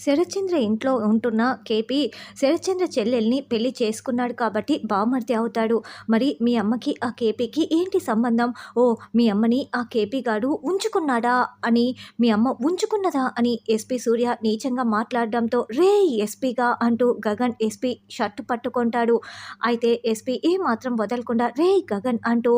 శరత్చంద్ర ఇంట్లో ఉంటున్న కేపీ శరత్చంద్ర చెల్లెల్ని పెళ్ళి చేసుకున్నాడు కాబట్టి బామర్ది అవుతాడు. మరి మీ అమ్మకి ఆ కేపీకి ఏంటి సంబంధం? ఓ మీ అమ్మని ఆ కేపీ గాడు ఉంచుకున్నాడా అని మీ అమ్మ ఉంచుకున్నదా అని ఎస్పీ సూర్య నీచంగా మాట్లాడడంతో రే ఎస్పీగా అంటూ గగన్ ఎస్పీ షర్టు పట్టుకుంటాడు. అయితే ఎస్పీ ఏ మాత్రం వదలకుండా రే గగన్ అంటూ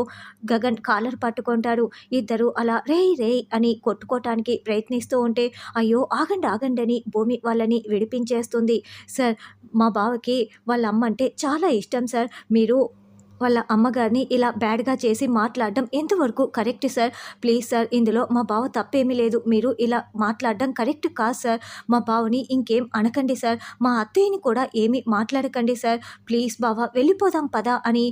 గగన్ కాలర్ పట్టుకుంటాడు. ఇద్దరు అలా రే రే అని కొట్టుకోవటానికి ప్రయత్నిస్తూ ఉంటే అయ్యో ఆగండి ఆగండి అని భూమి వాళ్ళని విడిపించేస్తుంది. సార్ మా బావకి వాళ్ళ అమ్మ అంటే చాలా ఇష్టం సార్. మీరు వాళ్ళ అమ్మగారిని ఇలా బ్యాడ్గా చేసి మాట్లాడడం ఎంతవరకు కరెక్ట్ సార్? ప్లీజ్ సార్ ఇందులో మా బావ తప్పేమీ లేదు. మీరు ఇలా మాట్లాడడం కరెక్ట్ కాదు సార్. మా బావని ఇంకేం అనకండి సార్. మా అత్తయ్యని కూడా ఏమీ మాట్లాడకండి సార్. ప్లీజ్ బావ వెళ్ళిపోదాం పదా అని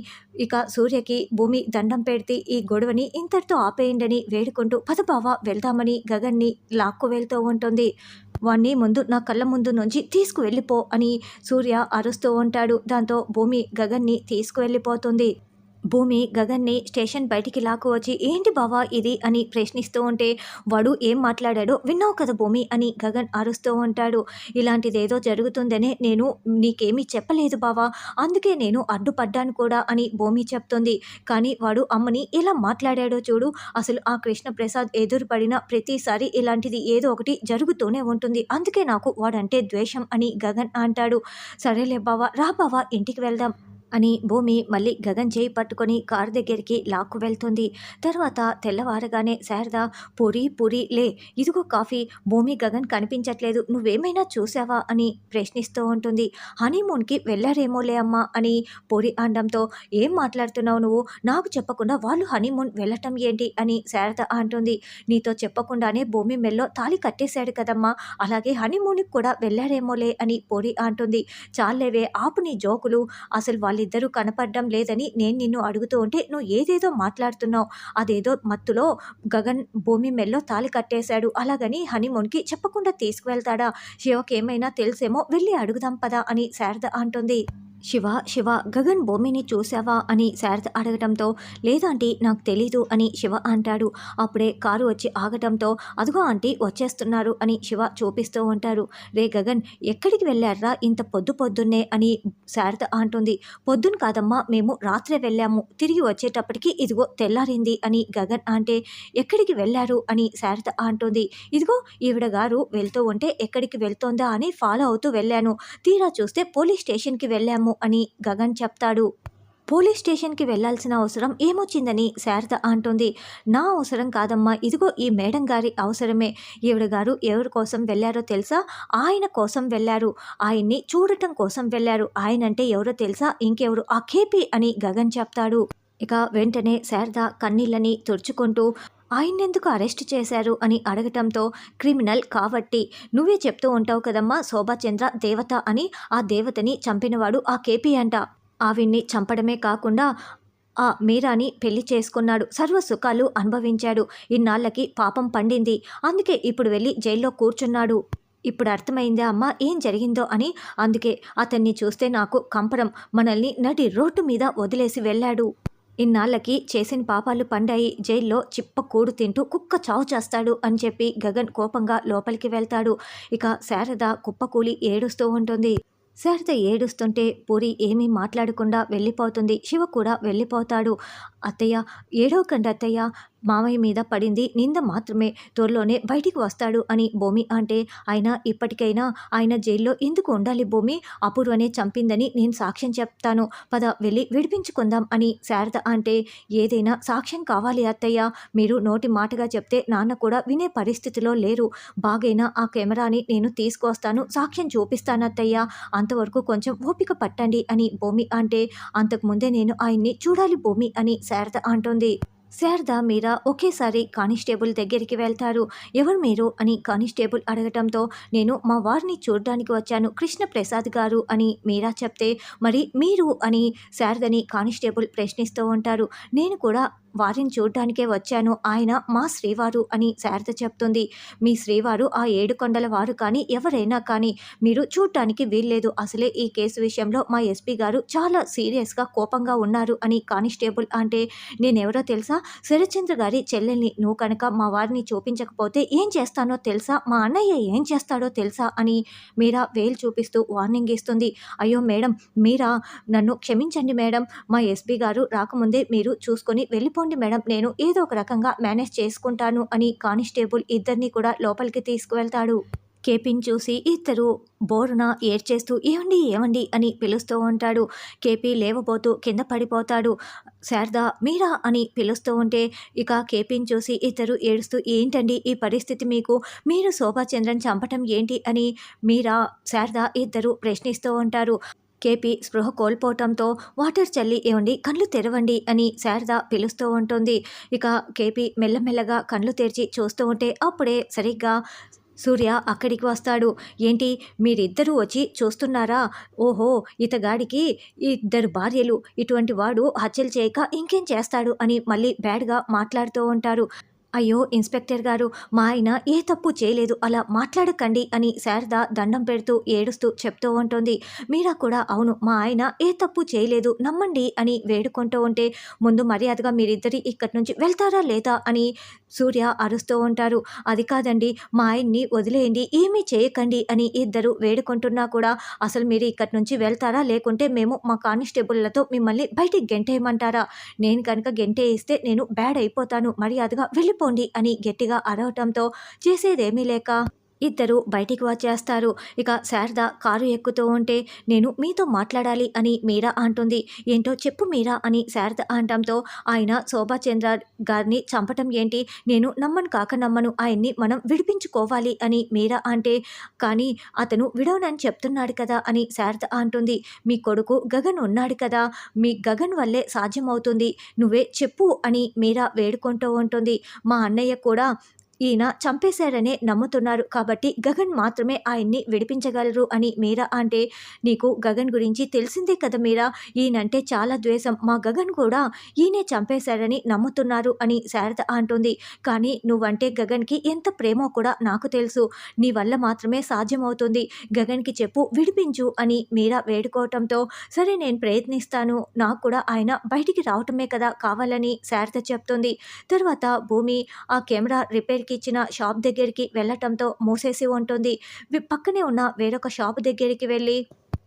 ఇక సూర్యకి భూమి దండం పెడితే ఈ గొడవని ఇంతటితో ఆపేయండి అని వేడుకుంటూ పద బావ వెళ్దామని గగన్ని లాక్కు వెళ్తూ ఉంటుంది. వాణ్ణి ముందు నా కళ్ళ ముందు నుంచి తీసుకువెళ్ళిపో అని సూర్య అరుస్తూ ఉంటాడు. దాంతో భూమి గగన్ని తీసుకువెళ్ళిపోతుంది. భూమి గగన్ని స్టేషన్ బయటికి లాక్కు వచ్చి ఏంటి బావా ఇది? అని ప్రశ్నిస్తూ ఉంటే వాడు ఏం మాట్లాడాడో విన్నావు కదా భూమి అని గగన్ అరుస్తూ ఉంటాడు. ఇలాంటిదేదో జరుగుతుందనే నేను నీకేమీ చెప్పలేదు బావా. అందుకే నేను అడ్డుపడ్డాను కూడా అని భూమి చెప్తుంది. కానీ వాడు అమ్మని ఎలా మాట్లాడాడో చూడు. అసలు ఆ కృష్ణప్రసాద్ ఎదురుపడిన ప్రతిసారి ఇలాంటిది ఏదో ఒకటి జరుగుతూనే ఉంటుంది. అందుకే నాకు వాడంటే ద్వేషం అని గగన్ అంటాడు. సరేలే బావా రా బావా ఇంటికి వెళ్దాం. అని భూమి మళ్ళీ గగన్ చేయి పట్టుకొని కారు దగ్గరికి లాక్కు వెళ్తుంది. తర్వాత తెల్లవారగానే శారద పూరి పూరి లే ఇదిగో కాఫీ భూమి గగన్ కనిపించట్లేదు నువ్వేమైనా చూసావా? అని ప్రశ్నిస్తూ ఉంటుంది. హనీమూన్కి వెళ్ళారేమోలే అమ్మా అని పూరి అనడంతో ఏం మాట్లాడుతున్నావు నువ్వు? నాకు చెప్పకుండా వాళ్ళు హనీమూన్ వెళ్ళటం ఏంటి? అని శారద అంటుంది. నీతో చెప్పకుండానే భూమి మెల్లో తాళి కట్టేశాడు కదమ్మా అలాగే హనీమూన్కి కూడా వెళ్ళారేమోలే అని పూరి అంటుంది. చాలేవే ఆపు నీ జోకులు అసలు వాళ్ళు వాళ్ళిద్దరూ కనపడడం లేదని నేను నిన్ను అడుగుతూ ఉంటే నువ్వు ఏదేదో మాట్లాడుతున్నావు. అదేదో మత్తులో గగన్ భూమి మెల్లో తాళి కట్టేశాడు. అలాగని హనీమూన్కి చెప్పకుండా తీసుకువెళ్తాడా? శివకేమైనా తెలిసేమో తెలుసేమో వెళ్ళి అడుగుదాం పదా అని శారద అంటుంది. శివ శివ గగన్ భూమిని చూసావా అని శారద అడగటంతో లేదంటే నాకు తెలీదు అని శివ అంటాడు. అప్పుడే కారు వచ్చి ఆగటంతో అదిగో ఆంటీ వచ్చేస్తున్నారు అని శివ చూపిస్తూ ఉంటారు రే గగన్ ఎక్కడికి వెళ్ళారా ఇంత పొద్దు పొద్దున్నే అని శారద అంటుంది. పొద్దున కాదమ్మా మేము రాత్రే వెళ్ళాము. తిరిగి వచ్చేటప్పటికి ఇదిగో తెల్లారింది అని గగన్ అంటే ఎక్కడికి వెళ్ళారు అని శారద అంటుంది. ఇదిగో ఈవిడ గారు వెళ్తూ ఉంటే ఎక్కడికి వెళ్తోందా అని ఫాలో అవుతూ వెళ్ళాను. తీరా చూస్తే పోలీస్ స్టేషన్కి వెళ్ళాము. అని గగన్ చెప్తాడు. పోలీస్ స్టేషన్కి వెళ్ళాల్సిన అవసరం ఏమొచ్చిందని శారద అంటుంది. నా అవసరం కాదమ్మా ఇదిగో ఈ మేడం గారి అవసరమే. ఈవిడ గారు ఎవరి కోసం వెళ్ళారో తెలుసా? ఆయన కోసం వెళ్ళారు ఆయన్ని చూడటం కోసం వెళ్ళారు ఆయన అంటే ఎవరో తెలుసా? ఇంకెవరు? ఆ కేపీ అని గగన్ చెప్తాడు. ఇక వెంటనే శారద కన్నీళ్ళని తుడుచుకుంటూ ఆయన్నెందుకు అరెస్ట్ చేశారు అని అడగటంతో క్రిమినల్ కాబట్టి నువ్వే చెప్తూ ఉంటావు కదమ్మా శోభాచంద్ర దేవత అని ఆ దేవతని చంపినవాడు ఆ కేపీ అంట. ఆవిడ్ని చంపడమే కాకుండా ఆ మీరాని పెళ్ళి చేసుకున్నాడు. సర్వ సుఖాలు అనుభవించాడు. ఇన్నాళ్ళకి పాపం పండింది. అందుకే ఇప్పుడు వెళ్ళి జైల్లో కూర్చున్నాడు. ఇప్పుడు అర్థమైందే అమ్మ? ఏం జరిగిందో అని అందుకే అతన్ని చూస్తే నాకు కంపరం. మనల్ని నడి రోడ్డు మీద వదిలేసి వెళ్ళాడు. ఇన్నాళ్ళకి చేసిన పాపాలు పండాయి జైల్లో చిప్ప కూడు తింటూ కుక్క చావు చేస్తాడు అని చెప్పి గగన్ కోపంగా లోపలికి వెళ్తాడు. ఇక శారద కుప్పకూలి ఏడుస్తూ ఉంటుంది. శారద ఏడుస్తుంటే పూరి ఏమీ మాట్లాడకుండా వెళ్ళిపోతుంది. శివ కూడా వెళ్ళిపోతాడు. అత్తయ్య ఏడవకండి అత్తయ్య. మామయ్య మీద పడింది నింద మాత్రమే. త్వరలోనే బయటికి వస్తాడు అని భూమి అంటే అయినా ఇప్పటికైనా ఆయన జైల్లో ఎందుకు ఉండాలి భూమి? అపూర్వనే చంపిందని నేను సాక్ష్యం చెప్తాను. పద వెళ్ళి విడిపించుకుందాం అని శారద అంటే ఏదైనా సాక్ష్యం కావాలి అత్తయ్య. మీరు నోటి మాటగా చెప్తే నాన్న కూడా వినే పరిస్థితిలో లేరు. బాగైనా ఆ కెమెరాని నేను తీసుకొస్తాను సాక్ష్యం చూపిస్తాను అత్తయ్య. అంతవరకు కొంచెం ఓపిక పట్టండి అని భూమి అంటే అంతకుముందే నేను ఆయన్ని చూడాలి భూమి అని శారద అంటుంది. శారద మీరా ఒకేసారి కానిస్టేబుల్ దగ్గరికి వెళ్తారు. ఎవరు మీరు? అని కానిస్టేబుల్ అడగటంతో నేను మా వారిని చూడడానికి వచ్చాను. కృష్ణ ప్రసాద్ గారు అని మీరా చెప్తే మరి మీరు అని శారదని కానిస్టేబుల్ ప్రశ్నిస్తూ ఉంటారు. నేను కూడా వారిని చూడ్డానికే వచ్చాను. ఆయన మా శ్రీవారు అని శారద చెప్తుంది. మీ శ్రీవారు ఆ ఏడు కొండల వారు కానీ ఎవరైనా కానీ మీరు చూడటానికి వీల్లేదు. అసలే ఈ కేసు విషయంలో మా ఎస్పీ గారు చాలా సీరియస్గా కోపంగా ఉన్నారు అని కానిస్టేబుల్ అంటే నేనెవరో తెలుసా? శరత్చంద్ర గారి చెల్లెల్ని. నువ్వు కనుక మా వారిని చూపించకపోతే ఏం చేస్తానో తెలుసా? మా అన్నయ్య ఏం చేస్తాడో తెలుసా? అని మీరా వేలు చూపిస్తూ వార్నింగ్ ఇస్తుంది. అయ్యో మేడం మీరా నన్ను క్షమించండి మేడం. మా ఎస్పీ గారు రాకముందే మీరు చూసుకొని వెళ్ళిపో వెళ్ళిపోండి మేడం. నేను ఏదో ఒక రకంగా మేనేజ్ చేసుకుంటాను అని కానిస్టేబుల్ ఇద్దరిని కూడా లోపలికి తీసుకువెళ్తాడు. కేపిన్ చూసి ఇద్దరు బోరున ఏడ్చేస్తూ ఏమండి ఏమండి అని పిలుస్తూ ఉంటాడు. కేపీ లేవబోతూ కింద పడిపోతాడు. శారదా మీరా? అని పిలుస్తూ ఉంటే ఇక కేపీని చూసి ఇద్దరు ఏడుస్తూ ఏంటండి ఈ పరిస్థితి మీకు? మీరు శోభాచంద్రన్ చంపటం ఏంటి? అని మీరా శారదా ఇద్దరు ప్రశ్నిస్తూ ఉంటారు. కేపీ స్పృహ కోల్పోవటంతో వాటర్ చల్లి ఇవ్వండి కళ్ళు తెరవండి అని శారద పిలుస్తూ ఉంటుంది. ఇక కేపీ మెల్లమెల్లగా కళ్ళు తెరిచి చూస్తూ ఉంటే అప్పుడే సరిగ్గా సూర్య అక్కడికి వస్తాడు. ఏంటి? మీరిద్దరూ వచ్చి చూస్తున్నారా? ఓహో ఇతగాడికి ఇద్దరు భార్యలు. ఇటువంటి వాడు హత్యలు చేయక ఇంకేం చేస్తాడు? అని మళ్ళీ బ్యాడ్గా మాట్లాడుతూ ఉంటారు. అయ్యో ఇన్స్పెక్టర్ గారు మా ఆయన ఏ తప్పు చేయలేదు అలా మాట్లాడకండి అని శారద దండం పెడుతూ ఏడుస్తూ చెప్తూ ఉంటుంది. మీరా కూడా అవును మా ఆయన ఏ తప్పు చేయలేదు నమ్మండి అని వేడుకుంటూ ఉంటే ముందు మర్యాదగా మీరిద్దరి ఇక్కడి నుంచి వెళ్తారా లేదా అని సూర్య అరుస్తూ ఉంటారు. అది కాదండి మా ఆయన్ని వదిలేయండి ఏమీ చేయకండి అని ఇద్దరు వేడుకుంటున్నా కూడా అసలు మీరు ఇక్కడి నుంచి వెళ్తారా? లేకుంటే మేము మా కానిస్టేబుల్లతో మిమ్మల్ని బయటికి గెంటేయమంటారా? నేను కనుక గెంటేయిస్తే నేను బ్యాడ్ అయిపోతాను మర్యాదగా వెళ్ళిపోండి అని గట్టిగా అరవటంతో చేసేదేమీ లేక ఇద్దరు బయటికి వచ్చేస్తారు. ఇక శారద కారు ఎక్కుతూ ఉంటే నేను మీతో మాట్లాడాలి అని మీరా అంటుంది. ఏంటో చెప్పు మీరా అని శారద అంటంతో ఆయన శోభాచంద్ర గారిని చంపటం ఏంటి? నేను నమ్మను కాక నమ్మను. ఆయన్ని మనం విడిపించుకోవాలి అని మీరా అంటే కానీ అతను విడవనని చెప్తున్నాడు కదా అని శారద అంటుంది. మీ కొడుకు గగన్ ఉన్నాడు కదా. మీ గగన్ వల్లే సాధ్యమవుతుంది. నువ్వే చెప్పు అని మీరా వేడుకుంటూ ఉంటుంది. మా అన్నయ్య కూడా ఈయన చంపేశారనే నమ్ముతున్నారు. కాబట్టి గగన్ మాత్రమే ఆయన్ని విడిపించగలరు అని మీరా అంటే నీకు గగన్ గురించి తెలిసిందే కదా మీరా? ఈయనంటే చాలా ద్వేషం. మా గగన్ కూడా ఈయనే చంపేశారని నమ్ముతున్నారు అని శారద అంటుంది. కానీ నువ్వంటే గగన్కి ఎంత ప్రేమో కూడా నాకు తెలుసు. నీ వల్ల మాత్రమే సాధ్యమవుతుంది. గగన్కి చెప్పు విడిపించు అని మీరా వేడుకోవటంతో సరే నేను ప్రయత్నిస్తాను. నాకు కూడా ఆయన బయటికి రావటమే కదా కావాలని శారద చెప్తుంది. తర్వాత భూమి ఆ కెమెరా రిపేర్కి ఇచ్చిన షాప్ దగ్గరికి వెళ్ళటంతో మూసేసి ఉంటుంది. పక్కనే ఉన్న వేరొక షాప్ దగ్గరికి వెళ్ళి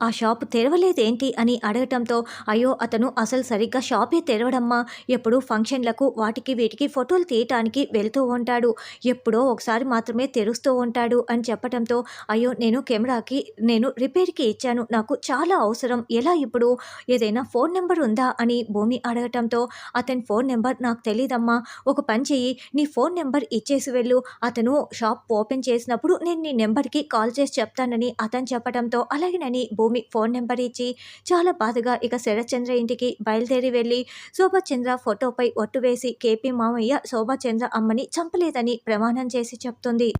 ఆ షాప్ తెరవలేదేంటి అని అడగటంతో అయ్యో అతను అసలు సరిగ్గా షాపే తెరవడమ్మా. ఎప్పుడు ఫంక్షన్లకు వాటికి వీటికి ఫోటోలు తీయటానికి వెళ్తూ ఉంటాడు. ఎప్పుడో ఒకసారి మాత్రమే తెరుస్తూ ఉంటాడు అని చెప్పటంతో అయ్యో నేను కెమెరాకి నేను రిపేర్కి ఇచ్చాను. నాకు చాలా అవసరం. ఎలా ఇప్పుడు? ఏదైనా ఫోన్ నెంబర్ ఉందా? అని భూమి అడగటంతో అతని ఫోన్ నెంబర్ నాకు తెలియదమ్మా ఒక పని చెయ్యి. నీ ఫోన్ నెంబర్ ఇచ్చేసి వెళ్ళు. అతను షాప్ ఓపెన్ చేసినప్పుడు నేను నీ నెంబర్కి కాల్ చేసి చెప్తానని అతను చెప్పడంతో అలాగేనని భూమి ఫోన్ నెంబర్ ఇచ్చి చాలా బాధగా ఇక శరత్చంద్ర ఇంటికి బయలుదేరి వెళ్ళి శోభాచంద్ర ఫోటోపై ఒట్టు వేసి కేపీ మామయ్య శోభాచంద్ర అమ్మని చంపలేదని ప్రమాణం చేసి చెప్తుంది.